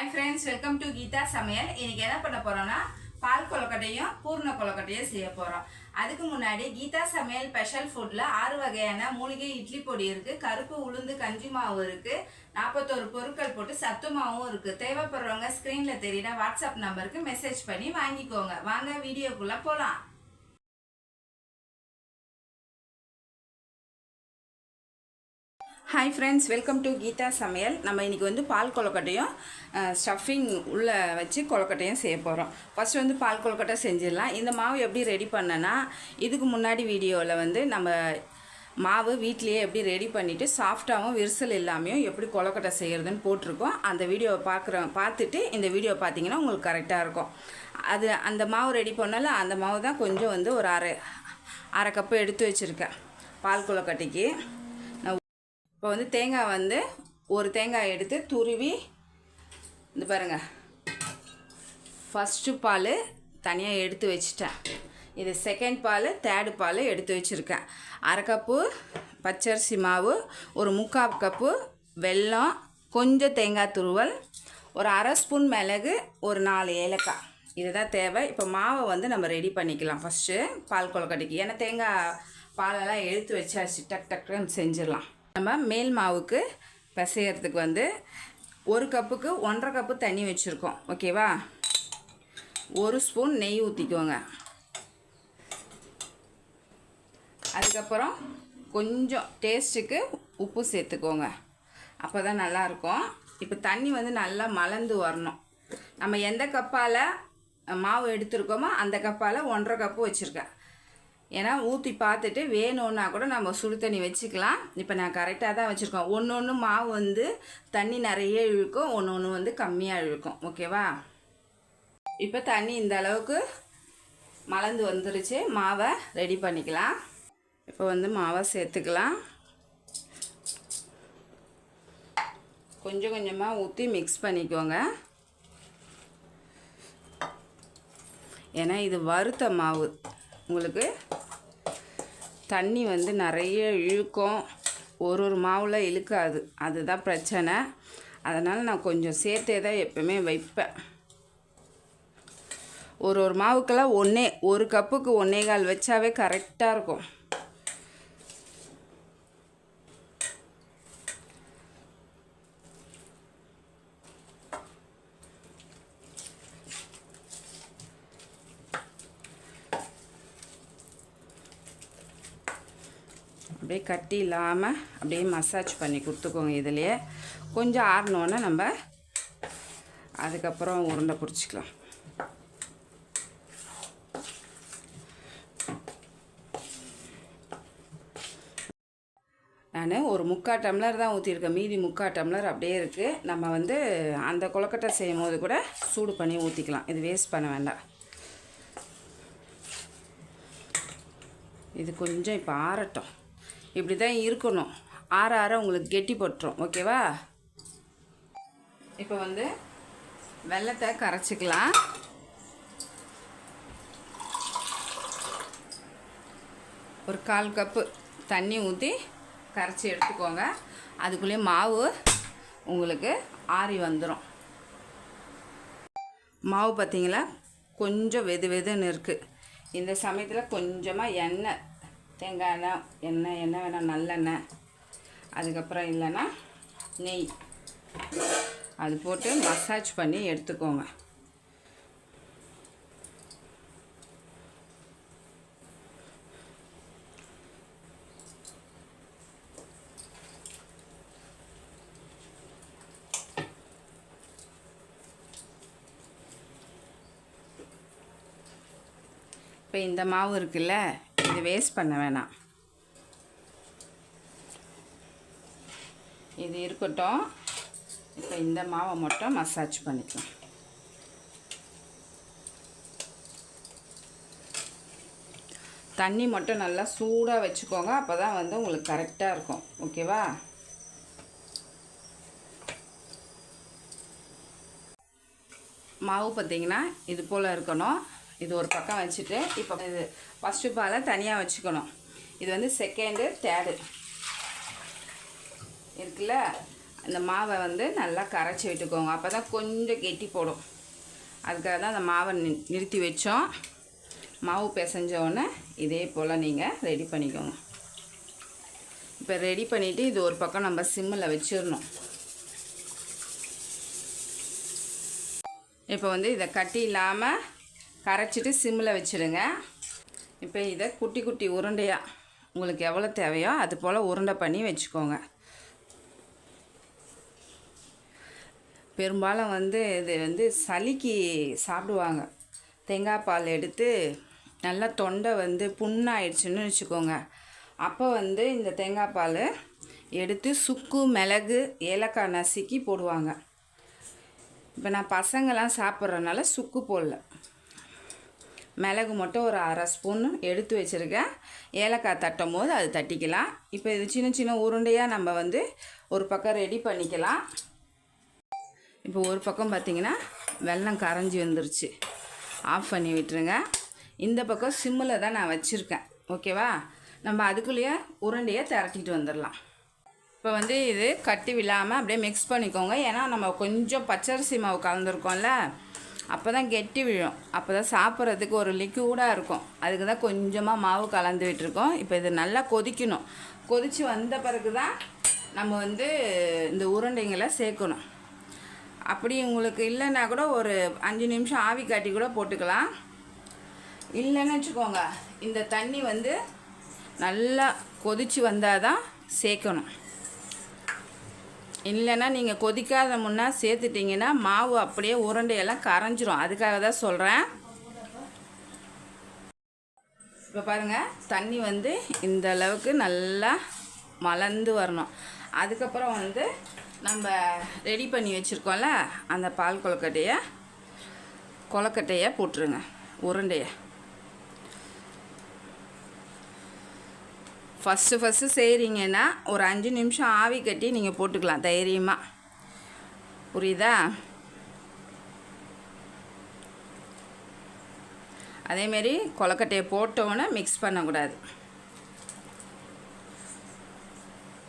Hi friends welcome to Geetha Samayal இன்னைக்கு என்ன பண்ண போகிறோன்னா பால் கொலக்கட்டையும் பூர்ண கொலக்கட்டையும் செய்ய போகிறோம் அதுக்கு முன்னாடி கீதா சமையல் ஸ்பெஷல் ஃபுட்டில் ஆறு வகையான மூலிகை இட்லி பொடி இருக்குது கருப்பு உளுந்து கஞ்சி மாவு இருக்குது நாற்பத்தோரு பொருட்கள் போட்டு சத்து மாவும் இருக்குது தேவைப்படுறவங்க ஸ்க்ரீனில் தெரியுற வாட்ஸ்அப் நம்பருக்கு மெசேஜ் பண்ணி வாங்கிக்கோங்க. வாங்க வீடியோக்குள்ளே போகலாம் hi friends welcome to Geetha Samayal நம்ம இன்றைக்கி வந்து பால் கொலக்கட்டையும் ஸ்டஃபிங் உள்ளே வச்சு கொலக்கட்டையும் செய்ய போகிறோம் ஃபஸ்ட் வந்து பால் கொலக்கட்டை செஞ்சிடலாம். இந்த மாவு எப்படி ரெடி பண்ணனா இதுக்கு முன்னாடி வீடியோவில் வந்து நம்ம மாவு வீட்லேயே எப்படி ரெடி பண்ணிவிட்டு சாஃப்டாகவும் விரிசல் இல்லாமையும் எப்படி கொலக்கட்டை செய்கிறதுன்னு போட்டிருக்கோம். அந்த வீடியோவை பார்க்குற பார்த்துட்டு இந்த வீடியோ பார்த்தீங்கன்னா உங்களுக்கு கரெக்டாக இருக்கும். அது அந்த மாவு ரெடி பண்ணல அந்த மாவு தான் கொஞ்சம் வந்து ஒரு அரை அரை கப்பு எடுத்து வச்சுருக்கேன். பால் கொலக்கட்டைக்கு இப்போ வந்து தேங்காய் வந்து ஒரு தேங்காய் எடுத்து துருவி இந்த பாருங்கள் ஃபஸ்ட்டு பால் தனியாக எடுத்து வச்சிட்டேன். இது செகண்ட் பால் தேர்டு பால் எடுத்து வச்சுருக்கேன். அரை கப்பு பச்சரிசி மாவு ஒரு முக்கால் கப்பு வெல்லம் கொஞ்சம் தேங்காய் துருவல் ஒரு அரை ஸ்பூன் மிளகு ஒரு நாலு ஏலக்காய். இதுதான் தேவை. இப்போ மாவை வந்து நம்ம ரெடி பண்ணிக்கலாம். ஃபஸ்ட்டு பால் கொலக்கட்டைக்கு ஏன்னா தேங்காய் பாலெல்லாம் எடுத்து வச்சாச்சு. டக் டக்குன்னு செஞ்சிடலாம். நம்ம மேல் மாவுக்கு பிசையறதுக்கு வந்து ஒரு கப்புக்கு ஒன்றரை கப்பு தண்ணி வச்சுருக்கோம். ஓகேவா? ஒரு ஸ்பூன் நெய் ஊற்றிக்கோங்க அதுக்கப்புறம் கொஞ்சம் டேஸ்ட்டுக்கு உப்பு சேர்த்துக்கோங்க. அப்போ தான் நல்லாயிருக்கும். இப்போ தண்ணி வந்து நல்லா மலர்ந்து வரணும். நம்ம எந்த கப்பால் மாவு எடுத்துருக்கோமோ அந்த கப்பால் ஒன்றரை கப்பு வச்சுருக்கேன். ஏன்னா ஊற்றி பார்த்துட்டு வேணும்னா கூட நம்ம சுடு தண்ணி வச்சுக்கலாம். இப்போ நான் கரெக்டாக தான் வச்சுருக்கோம். ஒன்று ஒன்று மாவு வந்து தண்ணி நிறைய இழுக்கும். ஒன்று ஒன்று வந்து கம்மியாக இழுக்கும். ஓகேவா இப்போ தண்ணி இந்த அளவுக்கு மலர்ந்து வந்துருச்சு. மாவை ரெடி பண்ணிக்கலாம். இப்போ வந்து மாவை சேர்த்துக்கலாம். கொஞ்சம் கொஞ்சமாக ஊற்றி மிக்ஸ் பண்ணிக்கோங்க. ஏன்னா இது வறுத்த மாவு. உங்களுக்கு தண்ணி வந்து நிறைய இழுக்கும். ஒரு ஒரு மாவில் இழுக்காது. அதுதான் பிரச்சனை. அதனால் நான் கொஞ்சம் சேர்த்தே தான் எப்பவுமே வைப்பேன். ஒரு ஒரு மாவுக்கெல்லாம் ஒன்றே ஒரு கப்புக்கு ஒன்றே கால் வச்சாவே கரெக்டாக இருக்கும் அப்படியே கட்டி இல்லாமல் அப்படியே மசாஜ் பண்ணி கொடுத்துக்கோங்க இதுலேயே. கொஞ்சம் ஆறினோன்னே நம்ம அதுக்கப்புறம் உருண்டை பிடிச்சிக்கலாம். நான் ஒரு முக்கால் டம்ளர் தான் ஊற்றிருக்கேன் மீதி முக்கால் டம்ளர் அப்படியே இருக்குது நம்ம வந்து அந்த கொலக்கட்டை செய்யும் போது கூட சூடு பண்ணி ஊற்றிக்கலாம் இது வேஸ்ட் பண்ண வேண்டாம். இது கொஞ்சம் இப்போ ஆறட்டும். இப்படி தான் இருக்கணும். ஆற ஆற உங்களுக்கு கெட்டி போட்டுரும். ஓகேவா? இப்போ வந்து வெள்ளத்தை கரைச்சிக்கலாம். ஒரு கால் கப்பு தண்ணி ஊற்றி கரைச்சி எடுத்துக்கோங்க. அதுக்குள்ளேயே மாவு உங்களுக்கு ஆறி வந்துடும் மாவு பார்த்திங்களா கொஞ்சம் வெது வெதுன்னு இருக்குது இந்த சமயத்தில் கொஞ்சமாக எண்ணெய் தேங்காய் எண்ணெய் எண்ணெய் எண்ணெய் வேணால் நல்லெண்ணெய். அதுக்கப்புறம் இல்லைன்னா நெய். அது போட்டு மசாஜ் பண்ணி எடுத்துக்கோங்க. இப்போ இந்த மாவு இருக்குல்ல இது வேஸ்ட் பண்ண வேணாம். இது இருக்கட்டும். இப்போ இந்த மாவை மட்டும் மசாஜ் பண்ணிக்கலாம். தண்ணி மட்டும் நல்லா சூடாக வச்சுக்கோங்க. அப்போ தான் வந்து உங்களுக்கு கரெக்டாக இருக்கும். ஓகேவா மாவு பார்த்தீங்கன்னா இது போல் இருக்கணும். இது ஒரு பக்கம் வச்சுட்டு இப்போ இது ஃபஸ்ட்டு பாலை தனியாக வச்சுக்கணும். இது வந்து செகண்டு தேர்டு இருக்குல்ல? இந்த மாவை வந்து நல்லா கரைச்சி விட்டுக்கோங்க. அப்போ தான் கொஞ்சம் கெட்டி போடும். அதுக்காக தான் அந்த மாவை நி நிறுத்தி வச்சோம். மாவு பிசைஞ்சோடனே இதே போல் நீங்கள் ரெடி பண்ணிக்கோங்க. இப்போ ரெடி பண்ணிவிட்டு இது ஒரு பக்கம் நம்ம சிம்மில் வச்சிடணும். இப்போ வந்து இதை கட்டி இல்லாமல் கரைச்சிட்டு சிம்மில் வச்சுடுங்க. இப்போ இதை குட்டி குட்டி உருண்டையாக உங்களுக்கு எவ்வளோ தேவையோ அது போல் உருண்டை பண்ணி வச்சுக்கோங்க. பெரும்பாலும் வந்து இது வந்து சளிக்கு சாப்பிடுவாங்க. தேங்காய் பால் எடுத்து நல்லா தொண்டை வந்து புண்ணாயிடுச்சுன்னு வச்சுக்கோங்க. அப்போ வந்து இந்த தேங்காய் பால் எடுத்து சுக்கு மிளகு ஏலக்காய் நசுக்கி போடுவாங்க. இப்போ நான் பசங்களாம் சாப்பிட்றதுனால சுக்கு போடல. மிளகு மட்டும் ஒரு அரை ஸ்பூன் எடுத்து வச்சுருக்கேன். ஏலக்காய் தட்டும் போது அது தட்டிக்கலாம். இப்போ இது சின்ன சின்ன உருண்டையாக நம்ம வந்து ஒரு பக்கம் ரெடி பண்ணிக்கலாம். இப்போ ஒரு பக்கம் பார்த்திங்கன்னா வெள்ளம் கரைஞ்சி வந்துருச்சு. ஆஃப் பண்ணி விட்டுருங்க. இந்த பக்கம் சிம்மில் தான் நான் வச்சுருக்கேன். ஓகேவா? நம்ம அதுக்குள்ளேயே உருண்டையை திரட்டிட்டு வந்துடலாம். இப்போ வந்து இது கட்டி விழாமல் அப்படியே மிக்ஸ் பண்ணிக்கோங்க. ஏன்னா நம்ம கொஞ்சம் பச்சரிசி மாவு கலந்துருக்கோம்ல. அப்போ தான் கெட்டி விழும். அப்போ தான் சாப்பிட்றதுக்கு ஒரு லிக்யூடாக இருக்கும். அதுக்கு தான் கொஞ்சமாக மாவு கலந்து விட்டுருக்கோம். இப்போ இது நல்லா கொதிக்கணும். கொதித்து வந்த பிறகு தான் நம்ம வந்து இந்த உருண்டைங்களை சேர்க்கணும். அப்படி உங்களுக்கு இல்லைன்னா கூட ஒரு அஞ்சு நிமிஷம் ஆவி காட்டி கூட போட்டுக்கலாம். இல்லைன்னு வச்சுக்கோங்க இந்த தண்ணி வந்து நல்லா கொதித்து வந்தால் தான் சேர்க்கணும். இல்லைன்னா நீங்கள் கொதிக்காத முன்னா சேர்த்துட்டிங்கன்னா மாவு அப்படியே உருண்டையெல்லாம் கரைஞ்சிரும். அதுக்காக தான் சொல்கிறேன் இப்போ பாருங்கள் தண்ணி வந்து இந்த அளவுக்கு நல்லா மலர்ந்து வரணும். அதுக்கப்புறம் வந்து நம்ம ரெடி பண்ணி வச்சுருக்கோம்ல அந்த பால் கொலக்கட்டையை கொலக்கட்டையை போட்டுருங்க உருண்டையை. ஃபஸ்ட்டு ஃபஸ்ட்டு செய்கிறீங்கன்னா ஒரு அஞ்சு நிமிஷம் ஆவி கட்டி நீங்கள் போட்டுக்கலாம் தைரியமாக புரியுதா? அதேமாரி கொலக்கட்டையை போட்டோன்னே மிக்ஸ் பண்ணக்கூடாது.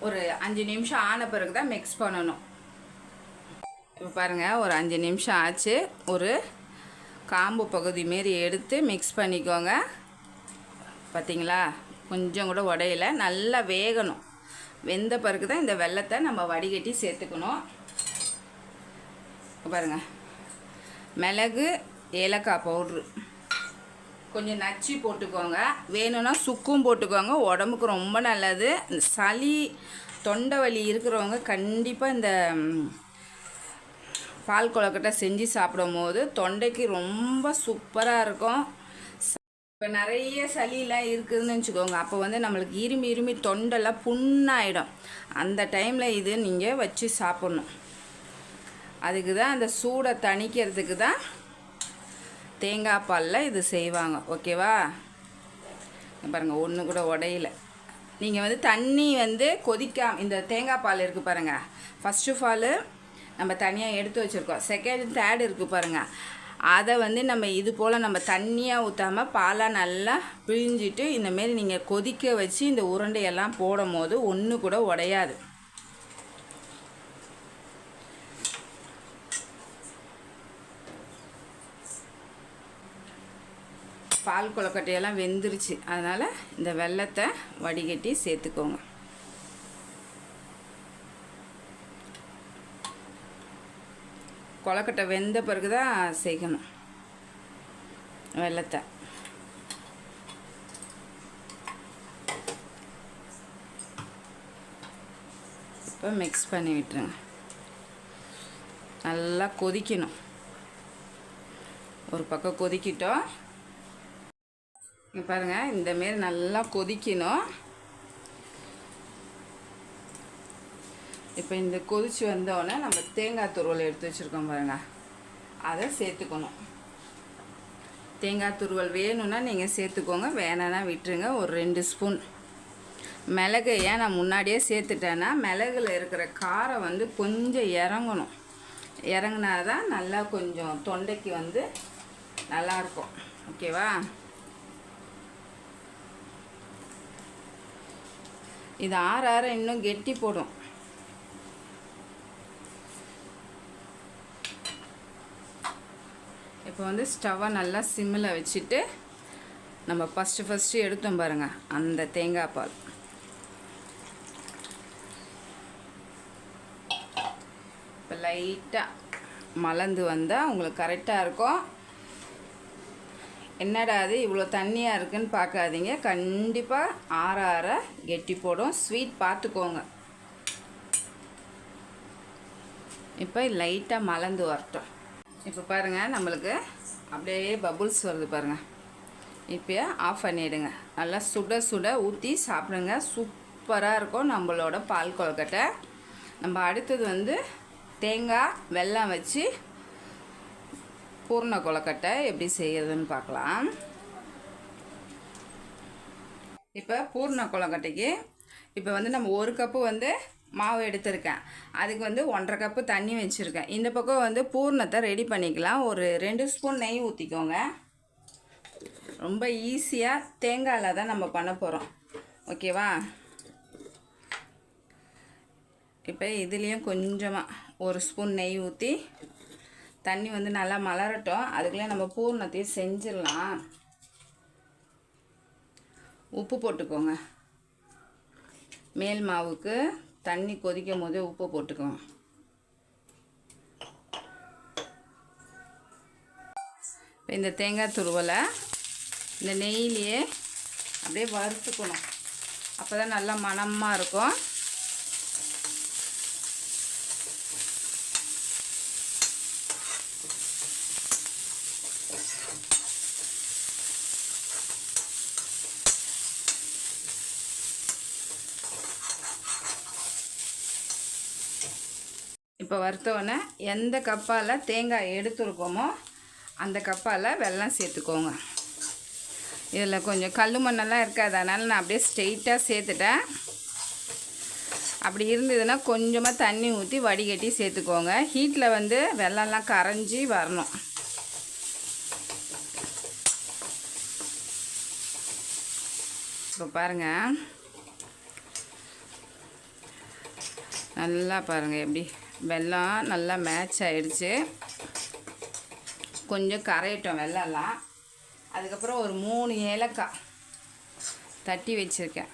ஒரு அஞ்சு நிமிஷம் ஆன பிறகு தான் மிக்ஸ் பண்ணணும். இப்போ பாருங்கள் ஒரு அஞ்சு நிமிஷம் ஆச்சு. ஒரு காம்பு பகுதி மாரி எடுத்து மிக்ஸ் பண்ணிக்கோங்க. பார்த்தீங்களா கொஞ்சம் கூட உடையல. நல்லா வேகணும். வெந்த பிறகு தான் இந்த வெள்ளத்தை நம்ம வடிகட்டி சேர்த்துக்கணும். பாருங்கள் மிளகு ஏலக்காய் பவுட்ரு கொஞ்சம் நச்சு போட்டுக்கோங்க. வேணும்னா சுக்கும் போட்டுக்கோங்க. உடம்புக்கு ரொம்ப நல்லது. இந்த சளி தொண்டை வலி இருக்கிறவங்க கண்டிப்பாக இந்த பால் கொழக்கட்டை செஞ்சு சாப்பிடும் போது தொண்டைக்கு ரொம்ப சூப்பராக இருக்கும். இப்போ நிறைய சளியெலாம் இருக்குதுன்னு வச்சுக்கோங்க. அப்போ வந்து நம்மளுக்கு இருமி இருமி தொண்டெல்லாம் புண்ணாயிடும். அந்த டைமில் இது நீங்கள் வச்சு சாப்பிட்ணும். அதுக்கு தான் அந்த சூடை தணிக்கிறதுக்கு தான் தேங்காய் பாலில் இது செய்வாங்க. ஓகேவா பாருங்கள் ஒன்று கூட உடையில. நீங்கள் வந்து தண்ணி வந்து கொதிக்காம இந்த தேங்காய் பால் இருக்குது பாருங்கள் ஃபஸ்ட்டு ஆஃப் ஆல் நம்ம தனியாக எடுத்து வச்சுருக்கோம். செகண்ட் தேர்ட் இருக்குது பாருங்கள் அதை வந்து நம்ம இது போல் நம்ம தண்ணியாக ஊற்றாமல் பாலாக நல்லா பிழிஞ்சிட்டு இந்தமாரி நீங்கள் கொதிக்க வச்சு இந்த உருண்டையெல்லாம் போடும் போது ஒன்று கூட உடையாது. பால் கொலக்கட்டையெல்லாம் வெந்துருச்சு. அதனால் இந்த வெள்ளத்தை வடிகட்டி சேர்த்துக்கோங்க. கொலக்கட்டை வெந்த பிறகு தான் செய்யணும். வெள்ளத்தை. இப்போ மிக்ஸ் பண்ணி விட்டுருங்க. நல்லா கொதிக்கணும். ஒரு பக்கம் கொதிக்கிட்டோம். பாருங்கள் இந்தமாரி நல்லா கொதிக்கணும். இப்போ இந்த கொதிச்சு வந்தோடனே நம்ம தேங்காய் துருவல் எடுத்து வச்சுருக்கோம் பாருங்க. அதை சேர்த்துக்கணும். தேங்காய் துருவல் வேணும்னா நீங்கள் சேர்த்துக்கோங்க. வேணான்னா விட்டுருங்க. ஒரு ரெண்டு ஸ்பூன். மிளகு ஏன் நான் முன்னாடியே சேர்த்துட்டேன்னா மிளகுல இருக்கிற காரம் வந்து கொஞ்சம் இறங்கணும். இறங்கினா தான் நல்லா கொஞ்சம் தொண்டைக்கு வந்து நல்லாயிருக்கும். ஓகேவா? இது ஆற ஆற இன்னும் கெட்டி போடும். இப்போ வந்து ஸ்டவ்வை நல்லா சிம்மில் வச்சுட்டு நம்ம ஃபஸ்ட்டு ஃபஸ்ட்டு எடுத்தோம் பாருங்கள் அந்த தேங்காய் பால். இப்போ லைட்டாக மலர்ந்து வந்தால் உங்களுக்கு கரெக்டாக இருக்கும். என்னடா அது இவ்வளோ தண்ணியாக இருக்குன்னு பார்க்காதீங்க. கண்டிப்பாக ஆற ஆற கெட்டி போடும். ஸ்வீட் பார்த்துக்கோங்க. இப்போ லைட்டாக மலர்ந்து வரட்டும். இப்போ பாருங்கள் நம்மளுக்கு அப்படியே பபுள்ஸ் வருது பாருங்கள் இப்போ ஆஃப் பண்ணிவிடுங்க நல்லா சுட சுட ஊற்றி சாப்பிடுங்க. சூப்பராக இருக்கும் நம்மளோட பால் கொழுக்கட்டை. நம்ம அடுத்தது வந்து தேங்காய் வெல்லம் வச்சு பூர்ண கொழுக்கட்டை எப்படி செய்யறதுன்னு பார்க்கலாம். இப்போ பூர்ண கொழுக்கட்டைக்கு இப்போ வந்து நம்ம ஒரு கப்பு வந்து மாவு எடுத்திருக்கேன். அதுக்கு வந்து ஒன்றரை கப்பு தண்ணி வச்சுருக்கேன். இந்த பக்கம் வந்து பூர்ணத்தை ரெடி பண்ணிக்கலாம். ஒரு ரெண்டு ஸ்பூன் நெய் ஊற்றிக்கோங்க ரொம்ப ஈஸியாக தேங்காயில் தான் நம்ம பண்ண போகிறோம் ஓகேவா இப்போ இதுலேயும் கொஞ்சமாக ஒரு ஸ்பூன் நெய் ஊற்றி தண்ணி வந்து நல்லா மலரட்டும். அதுக்குள்ளே நம்ம பூர்ணத்தையும் செஞ்சிடலாம். உப்பு போட்டுக்கோங்க. மேல் மாவுக்கு தண்ணி கொதிக்கும் போதே உப்பு போட்டுக்கலாம். இப்போ இந்த தேங்காய் துருவலை இந்த நெய்யிலேயே அப்படியே வறுத்துக்கணும். அப்போ தான் நல்லா மணமாக இருக்கும். இப்போ வறுத்தோடனே எந்த கப்பால் தேங்காய் எடுத்துருக்கோமோ அந்த கப்பால் வெள்ளம் சேர்த்துக்கோங்க. இதில் கொஞ்சம் கல் மண்ணெல்லாம் இருக்காது. அதனால் நான் அப்படியே ஸ்ட்ரெயிட்டாக சேர்த்துட்டேன். அப்படி இருந்ததுன்னா கொஞ்சமாக தண்ணி ஊற்றி வடிகட்டி சேர்த்துக்கோங்க. ஹீட்டில் வந்து வெள்ளம்லாம் கரைஞ்சி வரணும். இப்போ பாருங்கள் நல்லா பாருங்கள் எப்படி வெள்ளம் நல்லா மேட்ச் ஆகிடுச்சு கொஞ்சம் கரையட்டும் வெள்ளம்லாம் அதுக்கப்புறம் ஒரு மூணு ஏலக்காய் தட்டி வச்சுருக்கேன்.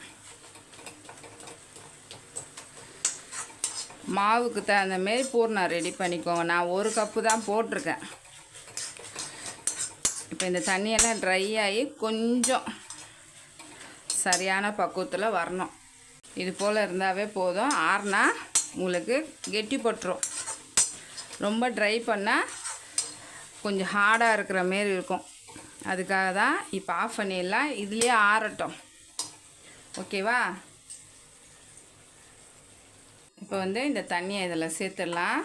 மாவுக்கு தகுந்த மாரி பூர்ணா ரெடி பண்ணிக்கோங்க. நான் ஒரு கப்பு தான் போட்டிருக்கேன். இப்போ இந்த தண்ணியெல்லாம் ட்ரை ஆகி கொஞ்சம் சரியான பக்குவத்தில் வரணும். இது போல் இருந்தாவே போதும். ஆறுனா உங்களுக்கு கெட்டி பட்டுரும். ரொம்ப ட்ரை பண்ணால் கொஞ்சம் ஹார்டாக இருக்கிற மாரி இருக்கும். அதுக்காக தான் இப்போ ஆஃப் பண்ணிடலாம். இதுலேயே ஆறட்டும். ஓகேவா இப்போ வந்து இந்த தண்ணியை இதில் சேர்த்துடலாம்.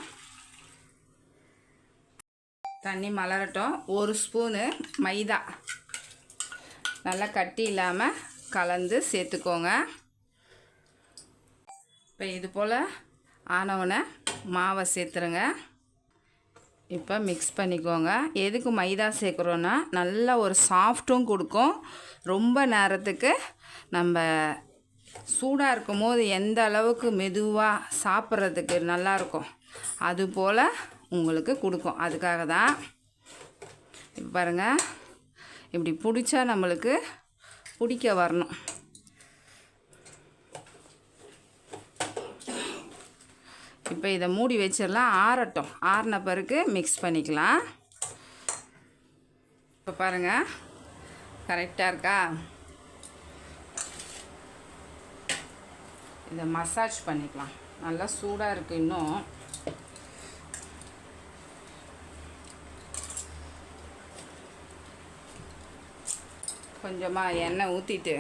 தண்ணி மலரட்டும். ஒரு ஸ்பூனு மைதா. நல்லா கட்டி இல்லாமல் கலந்து சேர்த்துக்கோங்க. இப்போ இது போல் ஆனவுடனே மாவை சேர்த்துருங்க. இப்போ மிக்ஸ் பண்ணிக்கோங்க. எதுக்கு மைதா சேர்க்குறோன்னா நல்லா ஒரு சாஃப்ட்டும் கொடுக்கும். ரொம்ப நேரத்துக்கு நம்ம சூடாக இருக்கும் போது எந்த அளவுக்கு மெதுவாக சாப்பிட்றதுக்கு நல்லாயிருக்கும் அது போல் உங்களுக்கு கொடுக்கும். அதுக்காக தான் இப்போ பாருங்கள் இப்படி பிடிச்சா நம்மளுக்கு பிடிக்க வரணும். இப்போ இதை மூடி வச்சிடலாம் ஆறட்டும். ஆறின பிறகு மிக்ஸ் பண்ணிக்கலாம். இப்போ பாருங்கள் கரெக்டாக இருக்கா? இதை மசாஜ் பண்ணிக்கலாம். நல்லா சூடாக இருக்குது இன்னும். கொஞ்சமாக எண்ணெய் ஊற்றிட்டு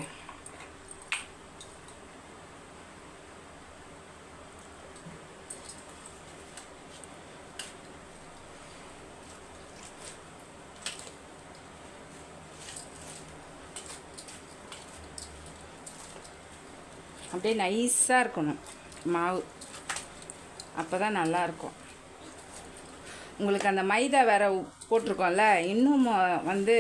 அப்படியே நைஸாக இருக்கணும். மாவு. அப்போ தான் நல்லாயிருக்கும் உங்களுக்கு அந்த மைதா வேற போட்டிருக்கோம்ல இன்னும் வந்து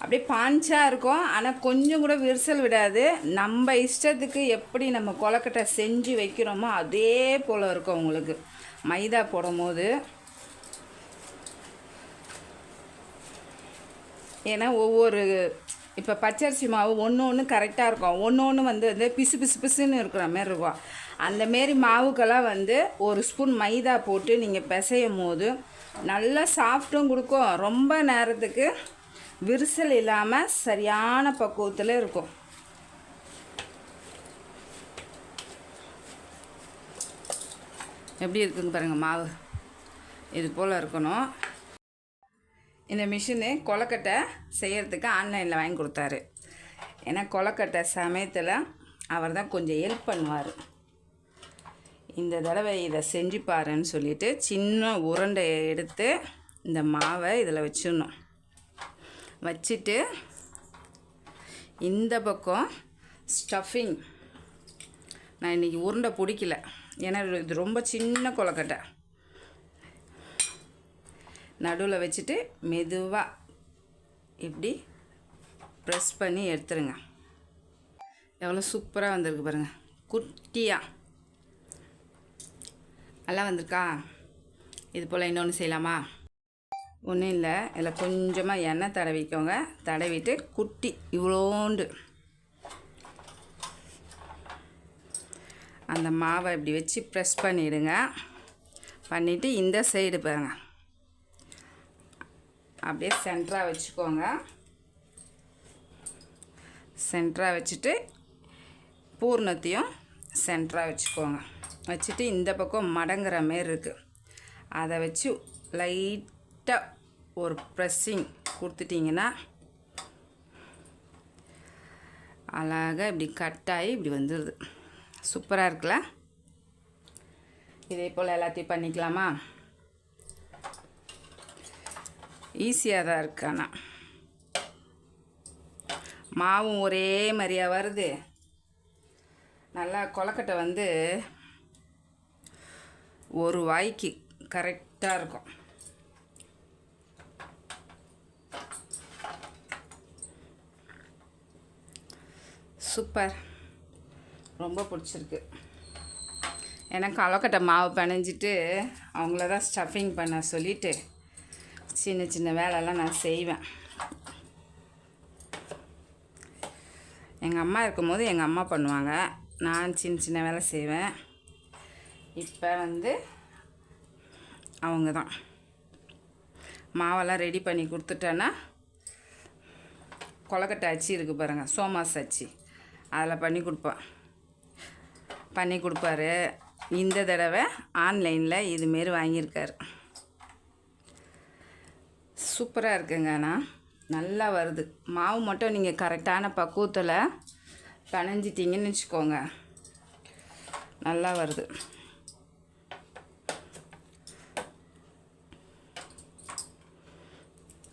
அப்படியே பாஞ்சாக இருக்கும். ஆனால் கொஞ்சம் கூட விரிசல் விடாது. நம்ம இஷ்டத்துக்கு எப்படி நம்ம கொலக்கட்டை செஞ்சு வைக்கிறோமோ அதே போல் இருக்கும் உங்களுக்கு. மைதா போடும் போது ஏன்னா ஒவ்வொரு இப்போ பச்சரிசி மாவு ஒன்று ஒன்று கரெக்டாக இருக்கும். ஒன்று ஒன்று வந்து வந்து பிசு பிசு பிசுன்னு இருக்கிற மாதிரி இருக்கும். அந்த மாரி மாவுக்கெல்லாம் வந்து ஒரு ஸ்பூன் மைதா போட்டு நீங்கள் பிசையும் போது நல்லா சாஃப்ட்டும் கொடுக்கும். ரொம்ப நேரத்துக்கு விரிசல் இல்லாமல் சரியான பக்குவத்தில் இருக்கும். எப்படி இருக்குங்க பாருங்கள் மாவு. இது போல் இருக்கணும். இந்த மிஷினு கொலக்கட்டை செய்கிறதுக்கு ஆன்லைனில் வாங்கி கொடுத்தாரு. ஏன்னா கொலக்கட்டை சமயத்தில் அவர் தான் கொஞ்சம் ஹெல்ப் பண்ணுவார். இந்த தடவை இதை செஞ்சு பாருன்னு சொல்லிட்டு சின்ன உருண்டையை எடுத்து இந்த மாவை இதில் வச்சிடணும். வச்சுட்டு இந்த பக்கம் ஸ்டஃபிங் நான் இன்றைக்கி உருண்டை பிடிக்கல. ஏன்னா இது ரொம்ப சின்ன கொலக்கட்டை நடுவில் வச்சுட்டு மெதுவாக இப்படி ப்ரெஸ் பண்ணி எடுத்துருங்க. எவ்வளோ சூப்பராக வந்திருக்கு பாருங்கள் குட்டியாக நல்லா வந்திருக்கா? இது போல் இன்னொன்று செய்யலாமா? ஒன்றும் இல்லை. இதில் கொஞ்சமாக எண்ணெய் தடவிக்கோங்க. தடவிட்டு குட்டி இவ்வளோண்டு. அந்த மாவை இப்படி வச்சு ப்ரெஸ் பண்ணிவிடுங்க பண்ணிவிட்டு இந்த சைடு பாருங்கள் அப்படியே சென்டராக வச்சுக்கோங்க. சென்டராக வச்சுட்டு பூர்ணத்தையும் சென்டராக வச்சுக்கோங்க. வச்சுட்டு இந்த பக்கம் மடங்குற மாரி இருக்குது அதை வச்சு லைட்டாக ஒரு ப்ரெஸ்ஸிங் கொடுத்துட்டிங்கன்னா அழகாக இப்படி கட்டாகி இப்படி வந்துடுது சூப்பராக இருக்குல்ல? இதே போல் எல்லாத்தையும் பண்ணிக்கலாமா? ஈஸியாக தான் இருக்கு ஆனால் மாவும் ஒரே மாதிரியாக வருது. நல்லா கொலக்கட்டை வந்து ஒரு வாய்க்கு கரெக்டாக இருக்கும். சூப்பர். ரொம்ப பிடிச்சிருக்கு. எனக்கு கொலக்கட்டை மாவு பிணைஞ்சிட்டு அவங்கள தான் ஸ்டஃபிங் பண்ண சொல்லிவிட்டு சின்ன சின்ன வேலைலாம் நான் செய்வேன். எங்கள் அம்மா இருக்கும்போது எங்கள் அம்மா பண்ணுவாங்க. நான் சின்ன சின்ன வேலை செய்வேன். இப்போ வந்து அவங்க தான் மாவெல்லாம் ரெடி பண்ணி கொடுத்துட்டேன்னா கொலக்கட்டை அச்சு இருக்குது பாருங்கள் சோமாஸ் அச்சு. அதில் பண்ணி கொடுப்பேன். பண்ணி கொடுப்பாரு. இந்த தடவை ஆன்லைனில் இதுமாரி வாங்கியிருக்காரு. சூப்பராக இருக்குங்க ஆனால் நல்லா வருது. மாவு மட்டும் நீங்கள் கரெக்டான பக்குவத்தில் பனைஞ்சிட்டிங்கன்னு வச்சுக்கோங்க. நல்லா வருது.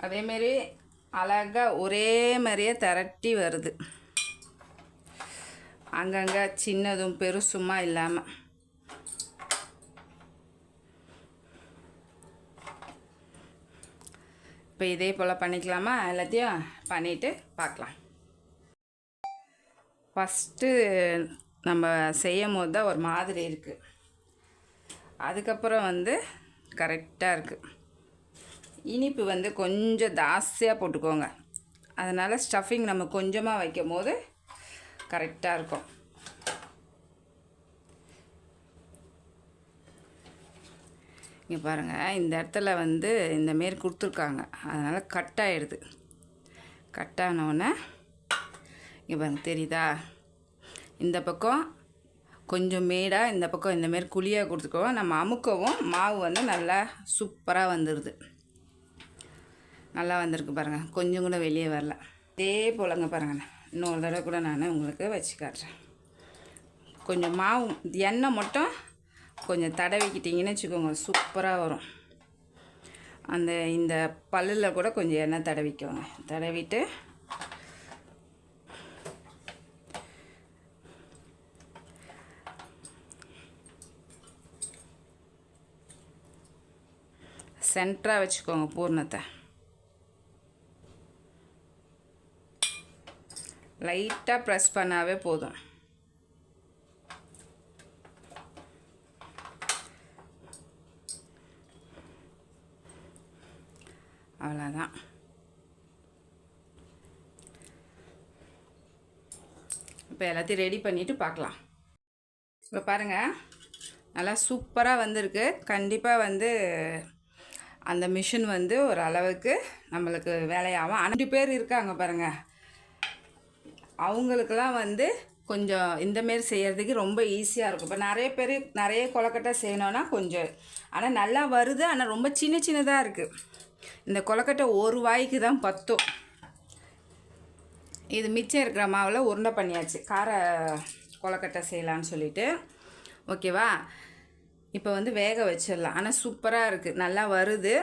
அதேமாரி அழகாக ஒரே மாதிரியே திரட்டி வருது. அங்கங்கே சின்னதும் பெருசுமாக இல்லாமல் இப்போ இதே போல் பண்ணிக்கலாமா எல்லாத்தையும்? பண்ணிவிட்டு பார்க்கலாம். ஃபஸ்ட்டு நம்ம செய்யும் போது தான் ஒரு மாதிரி இருக்குது அதுக்கப்புறம் வந்து கரெக்டாக இருக்குது இனிப்பு வந்து கொஞ்சம் ஜாஸ்தியாக போட்டுக்கோங்க. அதனால் ஸ்டஃபிங் நம்ம கொஞ்சமாக வைக்கும் போது கரெக்டாக இருக்கும். இங்கே பாருங்கள் இந்த இடத்துல வந்து இந்த மாரி கொடுத்துருக்காங்க. அதனால் கட் ஆகிடுது கட் ஆனவுடனே இங்கே பாருங்கள் தெரியுதா? இந்த பக்கம் கொஞ்சம் மேடாக இந்த பக்கம் இந்தமாரி குழியாக கொடுத்துக்கோங்க நம்ம அமுக்கவும் மாவு வந்து நல்லா சூப்பராக வந்துடுது நல்லா வந்திருக்கு பாருங்கள் கொஞ்சம் கூட வெளியே வரல. இதே போலங்க பாருங்கள் இன்னொரு தடவை கூட நான் உங்களுக்கு வச்சு காட்டுறேன். கொஞ்சம் மாவு எண்ணெய் மட்டும் கொஞ்சம் தடவிக்கிட்டிங்கன்னு வச்சுக்கோங்க சூப்பராக வரும். அந்த இந்த பல்லில் கூட கொஞ்சம் எண்ணெய் தடவிக்கோங்க. தடவிட்டு சென்டராக வச்சுக்கோங்க பூர்ணத்தை. லைட்டாக ப்ரெஸ் பண்ணாவே போதும். அவ்வளோதான் இப்போ எல்லாத்தையும் ரெடி பண்ணிவிட்டு பார்க்கலாம். இப்போ பாருங்கள் நல்லா சூப்பராக வந்திருக்கு. கண்டிப்பாக வந்து அந்த மிஷின் வந்து ஒரு அளவுக்கு நம்மளுக்கு வேலையாகும். அஞ்சு பேர் இருக்காங்க பாருங்கள் அவங்களுக்கெல்லாம் வந்து கொஞ்சம் இந்தமாரி செய்கிறதுக்கு ரொம்ப ஈஸியாக இருக்கும். இப்போ நிறைய பேர் நிறைய கொலக்கட்டை செய்யணுன்னா கொஞ்சம் ஆனால் நல்லா வருது ஆனால் ரொம்ப சின்ன சின்னதாக இருக்குது இந்த கொலக்கட்டை ஒரு வாய்க்கு தான் பத்தும். இது மிச்சம் இருக்கிற மாவில் உருண்டை பண்ணியாச்சு. கார கொலக்கட்டை செய்யலான்னு சொல்லிட்டு. ஓகேவா? இப்போ வந்து வேக வச்சிடலாம். ஆனால் சூப்பராக இருக்குது நல்லா வருது.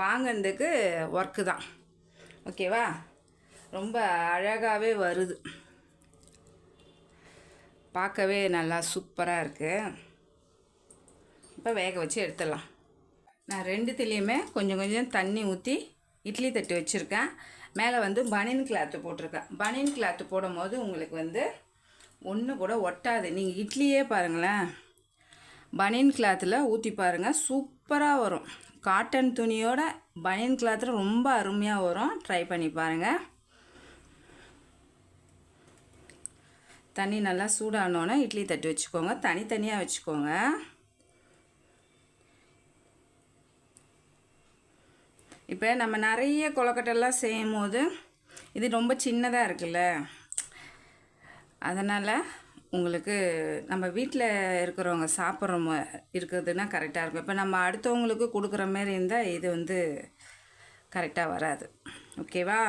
வாங்கினதுக்கு ஒர்க்கு தான். ஓகேவா? ரொம்ப அழகாகவே வருது. பார்க்கவே நல்லா சூப்பராக இருக்குது இப்போ வேக வச்சு எடுத்துடலாம். நான் ரெண்டுத்துலேயுமே கொஞ்சம் கொஞ்சம் தண்ணி ஊற்றி இட்லி தட்டு வச்சுருக்கேன். மேலே வந்து பனியன் கிளாத்து போட்டிருக்கேன். பனியன் கிளாத்து போடும்போது உங்களுக்கு வந்து ஒன்று கூட ஒட்டாது. நீங்கள் இட்லியே பாருங்களேன். பனியன் கிளாத்தில் ஊற்றி பாருங்கள் சூப்பராக வரும். காட்டன் துணியோட பனியன் கிளாத்தில் ரொம்ப அருமையாக வரும். ட்ரை பண்ணி பாருங்கள் தண்ணி நல்லா சூடானோன்னே இட்லி தட்டு வச்சுக்கோங்க. தனித்தனியாக வச்சுக்கோங்க. இப்போ நம்ம நிறைய கொலக்கட்டெல்லாம் செய்யும் போது இது ரொம்ப சின்னதாக இருக்குல்ல? அதனால் உங்களுக்கு நம்ம வீட்டில் இருக்கிறவங்க சாப்பிட்றவங்க இருக்கிறதுனா கரெக்டாக இருக்கும். இப்போ நம்ம அடுத்தவங்களுக்கு கொடுக்குற மாரி இருந்தால் இது வந்து கரெக்டாக வராது. ஓகேவா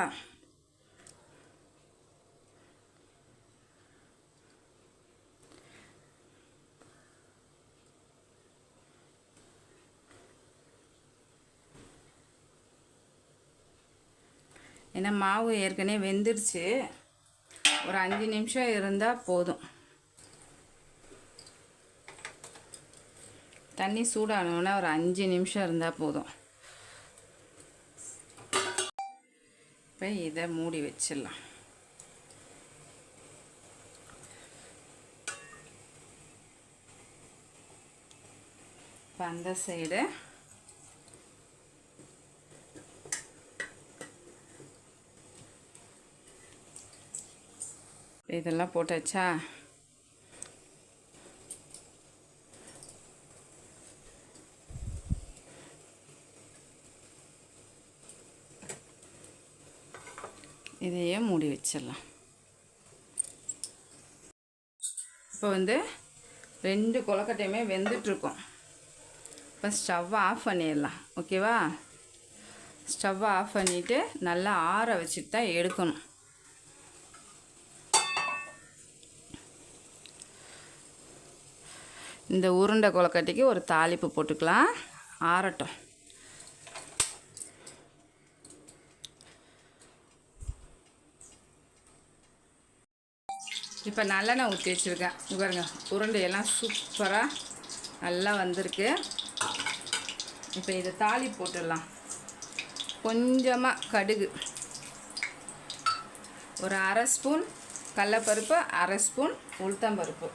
ஏன்னா மாவு ஏற்கனவே வெந்துருச்சு ஒரு அஞ்சு நிமிஷம் இருந்தால் போதும். தண்ணி சூடானோன்னா ஒரு அஞ்சு நிமிஷம் இருந்தால் போதும். இப்போ இதை மூடி வச்சிடலாம். இப்போ அந்த சைடு இதெல்லாம் போட்டாச்சா? இதையே மூடி வச்சிடலாம். இப்போ வந்து ரெண்டு கொலக்கட்டையுமே வெந்துட்டுருக்கோம். இப்போ ஸ்டவ்வை ஆஃப் பண்ணிடலாம். ஓகேவா? ஸ்டவ்வை ஆஃப் பண்ணிவிட்டு நல்லா ஆற வச்சுட்டு தான் எடுக்கணும். இந்த உருண்டை கொலக்கட்டைக்கு ஒரு தாளிப்பு போட்டுக்கலாம். ஆறட்டும். இப்போ நல்லெண்ணெய் ஊற்றி வச்சுருக்கேன். பாருங்க உருண்டையெல்லாம் சூப்பராக நல்லா வந்திருக்கு. இப்போ இதை தாளி போட்டுடலாம். கொஞ்சமாக கடுகு. ஒரு அரை ஸ்பூன் கடலப்பருப்பு அரை ஸ்பூன் உளுத்தம்பருப்பு.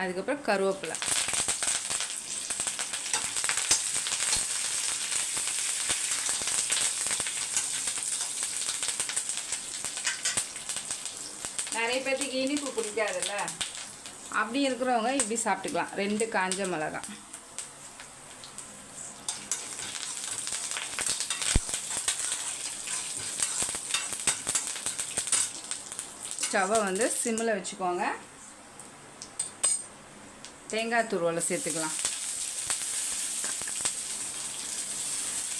அதுக்கப்புறம் கருவேப்பிலை. நிறைய பேர்த்துக்கு இனிப்பு பிடிக்காதுல்ல? அப்படி இருக்கிறவங்க இப்படி சாப்பிட்டுக்கலாம். ரெண்டு காஞ்ச மிளகா. ஸ்டவ்வை வந்து சிம்மில் வச்சுக்கோங்க. தேங்காய் துருவலை சேர்த்துக்கலாம்.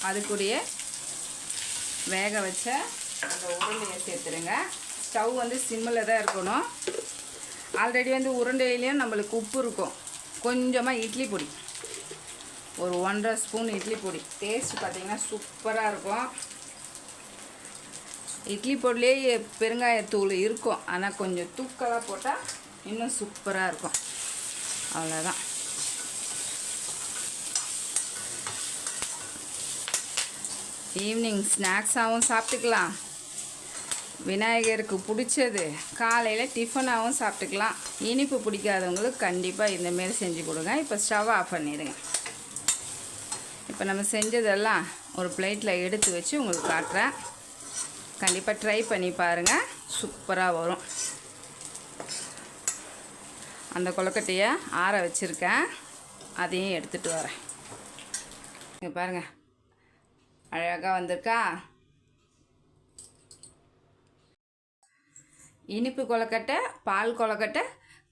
அது வேக வச்ச அந்த உருண்டையை சேர்த்துருங்க. ஸ்டவ் வந்து சிம்மில் தான் இருக்கணும். ஆல்ரெடி வந்து உருண்டையிலையும் நம்மளுக்கு உப்பு இருக்கும். கொஞ்சமாக இட்லி பொடி. ஒரு ஒன்றரை ஸ்பூன் இட்லி பொடி. டேஸ்ட் பார்த்திங்கன்னா சூப்பராக இருக்கும். இட்லி பொடியிலே பெருங்காயத்தூள் இருக்கும். ஆனால் கொஞ்சம் தூக்கலாக போட்டால் இன்னும் சூப்பராக இருக்கும். அவ்வளோதான் ஈவினிங் ஸ்நாக்ஸாகவும் சாப்பிட்டுக்கலாம். விநாயகருக்கு பிடிச்சது காலையில் டிஃபனாகவும் சாப்பிட்டுக்கலாம். இனிப்பு பிடிக்காதவங்களுக்கு கண்டிப்பாக இந்தமாரி செஞ்சு கொடுங்க. இப்போ ஸ்டவ் ஆஃப் பண்ணிடுங்க. இப்போ நம்ம செஞ்சதெல்லாம் ஒரு பிளேட்டில் எடுத்து வச்சு உங்களுக்கு காட்டுறேன். கண்டிப்பாக ட்ரை பண்ணி பாருங்கள் சூப்பராக வரும். அந்த கொழுக்கட்டையை ஆற வச்சுருக்கேன். அதையும் எடுத்துகிட்டு வரேன். இங்கே பாருங்கள் அழகாக வந்திருக்கா? இனிப்பு கொழுக்கட்டை பால் கொலக்கட்டை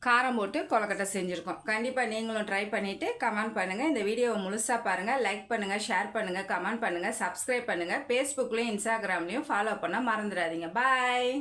காரம் போட்டு கொழுக்கட்டை செஞ்சுருக்கோம். கண்டிப்பாக நீங்களும் ட்ரை பண்ணிவிட்டு கமெண்ட் பண்ணுங்கள் இந்த வீடியோவை முழுசாக பாருங்கள் லைக் பண்ணுங்கள் ஷேர் பண்ணுங்கள் கமெண்ட் பண்ணுங்கள் சப்ஸ்கிரைப் பண்ணுங்கள் ஃபேஸ்புக்லேயும் இன்ஸ்டாகிராம்லேயும் ஃபாலோ பண்ண மறந்துடாதீங்க. பாய்